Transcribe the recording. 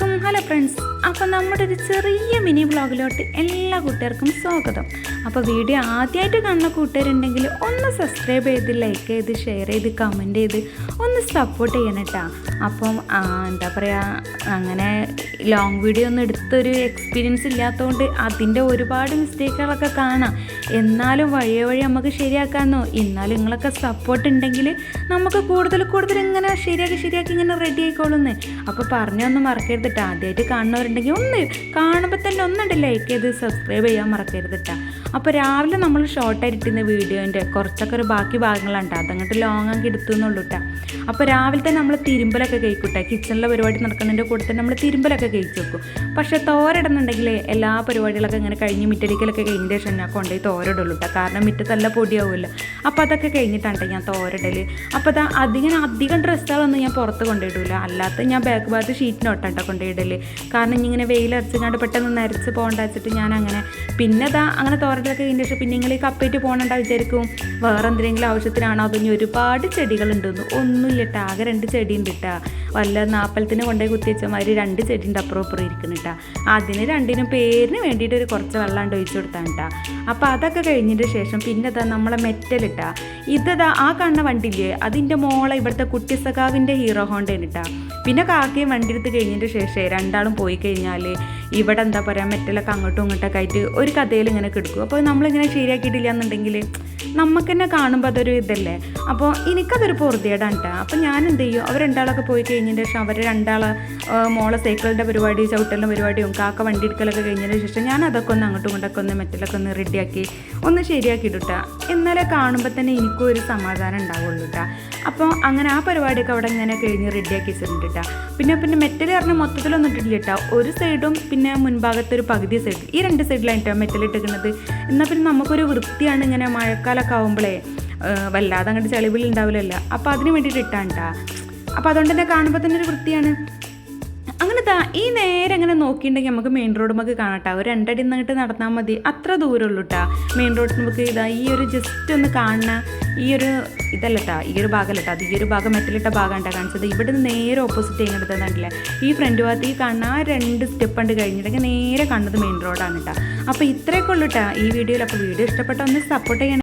con hello friends അപ്പോൾ നമ്മുടെ ഒരു ചെറിയ മിനി വ്ളോഗിലോട്ട് എല്ലാ കൂട്ടുകാർക്കും സ്വാഗതം. അപ്പോൾ വീഡിയോ ആദ്യമായിട്ട് കാണുന്ന കൂട്ടുകാരുണ്ടെങ്കിൽ ഒന്ന് സബ്സ്ക്രൈബ് ചെയ്ത് ലൈക്ക് ചെയ്ത് ഷെയർ ചെയ്ത് കമന്റ് ചെയ്ത് ഒന്ന് സപ്പോർട്ട് ചെയ്യണം കേട്ടോ അപ്പം എന്താ പറയുക അങ്ങനെ ലോങ് വീഡിയോ ഒന്നും എടുത്തൊരു എക്സ്പീരിയൻസ് ഇല്ലാത്തതുകൊണ്ട് അതിന്റെ ഒരുപാട് മിസ്റ്റേക്കുകളൊക്കെ കാണാം. എന്നാലും വഴിയെ വഴി നമുക്ക് ശരിയാക്കാമെന്നോ എന്നാലും നിങ്ങളൊക്കെ സപ്പോർട്ട് ഉണ്ടെങ്കിൽ നമുക്ക് കൂടുതൽ കൂടുതൽ ഇങ്ങനെ ശരിയാക്കി ശരിയാക്കി ഇങ്ങനെ റെഡി ആയിക്കോളുന്നേ. അപ്പോൾ പറഞ്ഞൊന്നും മറക്കരുത് കേട്ടോ ആദ്യമായിട്ട് കാണുന്നവരുണ്ടെങ്കിൽ ഒന്ന് കാണുമ്പോൾ തന്നെ ഒന്നുണ്ട് ലൈക്ക് ചെയ്ത് സബ്സ്ക്രൈബ് ചെയ്യാൻ മറക്കരുത് കേട്ടോ അപ്പോൾ രാവിലെ നമ്മൾ ഷോർട്ടായിട്ട് ഇട്ടുന്ന വീഡിയോന്റെ കുറച്ചൊക്കെ ഒരു ബാക്കി ഭാഗങ്ങളാണ് കേട്ടോ. അതങ്ങോട്ട് ലോങ് ആക്കി എടുത്തു എന്നുള്ളൂ കേട്ടോ. അപ്പോൾ രാവിലെ തന്നെ നമ്മൾ തിരുമ്പലൊക്കെ കഴിക്കൂട്ടെ. കിച്ചണിലെ പരിപാടി നടക്കുന്നതിന്റെ കൂടെ തന്നെ നമ്മൾ തിരുമ്പലൊക്കെ കഴിച്ചു വെക്കും. പക്ഷേ തോരടുന്നുണ്ടെങ്കിൽ എല്ലാ പരിപാടികളൊക്കെ ഇങ്ങനെ കഴിഞ്ഞ് മിറ്റടിക്കലൊക്കെ കഴിഞ്ഞ ശേഷം ഞാൻ കൊണ്ടുപോയി തോരടുള്ളൂ കേട്ടോ. കാരണം മിറ്റത്തല്ല പൊടിയാവുമല്ലോ. അപ്പോൾ അതൊക്കെ കഴിഞ്ഞിട്ടാണ് ഞാൻ തോരടൽ അപ്പോൾ അതാ അധികം അധികം ഡ്രസ്സുകളൊന്നും ഞാൻ പുറത്ത് കൊണ്ടിടില്ല അല്ലാത്ത ഞാൻ ബാക്ക് ഭാഗത്ത് ഷീറ്റിനോട്ടാട്ടോ കൊണ്ടുപോയിടൽ കാരണം ഇങ്ങനെ വെയിലരച്ചുകൊണ്ട് പെട്ടെന്ന് നരച്ച് പോകണ്ട വെച്ചിട്ട് ഞാൻ അങ്ങനെ പിന്നെ അതാ അങ്ങനെ തോരത്തിലൊക്കെ കഴിഞ്ഞ ശേഷം പിന്നെ നിങ്ങൾ ഈ കപ്പേറ്റ് പോകണണ്ട വിചാരിക്കും. വേറെ എന്തെങ്കിലും ആവശ്യത്തിനാണോ? അതോ ഇനി ഒരുപാട് ചെടികളുണ്ടെന്ന്. ഒന്നുമില്ല കേട്ടോ ആകെ രണ്ട് ചെടി ഉണ്ട് കേട്ടോ വല്ല നാപ്പലത്തിന് കൊണ്ടുപോയി കുത്തിവെച്ച മാതിരി രണ്ട് ചെടി ഉണ്ട് അപ്പുറം അപ്പുറം ഇരിക്കുന്നു കേട്ടോ അതിന് രണ്ടിനും പേരിന് വേണ്ടിയിട്ട് ഒരു കുറച്ച് വെള്ളം ഉണ്ട് ഒഴിച്ചു കൊടുത്താൽ കേട്ടോ അപ്പോൾ അതൊക്കെ കഴിഞ്ഞതിന് ശേഷം പിന്നെ ഇതാ നമ്മളെ മെറ്റലിട്ടാ. ഇതതാ ആ കാണുന്ന വണ്ടില്ലേ അതിന്റെ മോളെ ഇവിടുത്തെ കുട്ടി സഖാവിന്റെ ഹീറോ ഹോണ്ടയാണ് കേട്ടോ പിന്നെ കാക്കയും വണ്ടി എടുത്ത് കഴിഞ്ഞതിന് ശേഷം രണ്ടാളും പോയി കഴിഞ്ഞാൽ ഇവിടെ എന്താ പറയുക മെറ്റലൊക്കെ അങ്ങോട്ടും ഇങ്ങോട്ടൊക്കെ ആയിട്ട് ഒരു കഥയിൽ ഇങ്ങനെ കിടക്കും. അപ്പോൾ നമ്മളിങ്ങനെ ശരിയാക്കിയിട്ടില്ല എന്നുണ്ടെങ്കിൽ നമുക്ക് തന്നെ കാണുമ്പോൾ അതൊരു ഇതല്ലേ? അപ്പോൾ എനിക്കതൊരു പൊറുതിയേടാണ് കേട്ടോ അപ്പോൾ ഞാൻ എന്ത് ചെയ്യും? അവർ രണ്ടാളൊക്കെ പോയി കഴിഞ്ഞതിന് ശേഷം അവർ രണ്ടാൾ മോളെ സൈക്കിളിന്റെ പരിപാടി ചവിട്ടലിന്റെ പരിപാടിയും കാക്ക വണ്ടി എടുക്കലൊക്കെ കഴിഞ്ഞതിന് ശേഷം ഞാൻ അതൊക്കെ ഒന്ന് അങ്ങോട്ടും ഇങ്ങോട്ടൊക്കെ ഒന്ന് മെറ്റലൊക്കെ ഒന്ന് റെഡിയാക്കി ഒന്ന് ശരിയാക്കി ഇടുട്ടാ എന്നാലേ കാണുമ്പോൾ തന്നെ എനിക്കും ഒരു സമാധാനം ഉണ്ടാവുള്ളൂ കേട്ടോ അപ്പോൾ അങ്ങനെ ആ പരിപാടിയൊക്കെ അവിടെ ഇങ്ങനെ കഴിഞ്ഞ് റെഡിയാക്കി വെച്ചിട്ടുണ്ട് കേട്ടോ പിന്നെ പിന്നെ മെറ്റൽ പറഞ്ഞാൽ മൊത്തത്തിലൊന്നും ഇട്ടിട്ടില്ല കേട്ടോ ഒരു സൈഡും പിന്നെ മുൻഭാഗത്ത് ഒരു പകുതി സൈഡ് ഈ രണ്ട് സൈഡിലാണ് കേട്ടോ മെറ്റൽ ഇട്ടിരിക്കുന്നത്. എന്നാൽ പിന്നെ നമുക്കൊരു വൃത്തിയാണ് ഇങ്ങനെ മഴക്കാലമൊക്കെ ആകുമ്പോഴേ വല്ലാതെ അങ്ങോട്ട് ചെളിവിൽ ഉണ്ടാവില്ലല്ലോ അപ്പോൾ അതിന് വേണ്ടിയിട്ട് ഇട്ടാണ് കേട്ടോ അപ്പോൾ അതുകൊണ്ട് തന്നെ കാണുമ്പോൾ തന്നെ ഒരു വൃത്തിയാണ്. അങ്ങനെ താ ഈ നേരെ അങ്ങനെ നോക്കിയിട്ടുണ്ടെങ്കിൽ നമുക്ക് മെയിൻ റോഡ് നമുക്ക് കാണാട്ടോ ഒരു രണ്ടടി നിന്നിട്ട് നടന്നാൽ മതി. അത്ര ദൂരമുള്ളൂ കേട്ടോ മെയിൻ റോഡ് നമുക്ക് ഇതാ ഈ ഒരു ജസ്റ്റ് ഒന്ന് കാണുന്ന ഈ ഒരു ഇതല്ല കേട്ടോ ഈ ഒരു ഭാഗമല്ല കേട്ടോ അത് ഈ ഒരു ഭാഗം മെറ്റലിട്ട ഭാഗമാണ് കാണിച്ചത്. ഇവിടെ നിന്ന് നേരെ ഓപ്പോസിറ്റ് ഇങ്ങോട്ട് കണ്ടില്ലേ? ഈ ഫ്രണ്ട് ഭാഗത്ത് ഈ കാണുന്ന ആ രണ്ട് സ്റ്റെപ്പ് ഉണ്ട് കഴിഞ്ഞിട്ടുണ്ടെങ്കിൽ നേരെ കാണുന്നത് മെയിൻ റോഡാണ് കേട്ടോ അപ്പോൾ ഇത്രയൊക്കെ ഉള്ളൂ കേട്ടോ ഈ വീഡിയോയിൽ അപ്പോൾ വീഡിയോ ഇഷ്ടപ്പെട്ട ഒന്ന് സപ്പോർട്ട് ചെയ്യണം.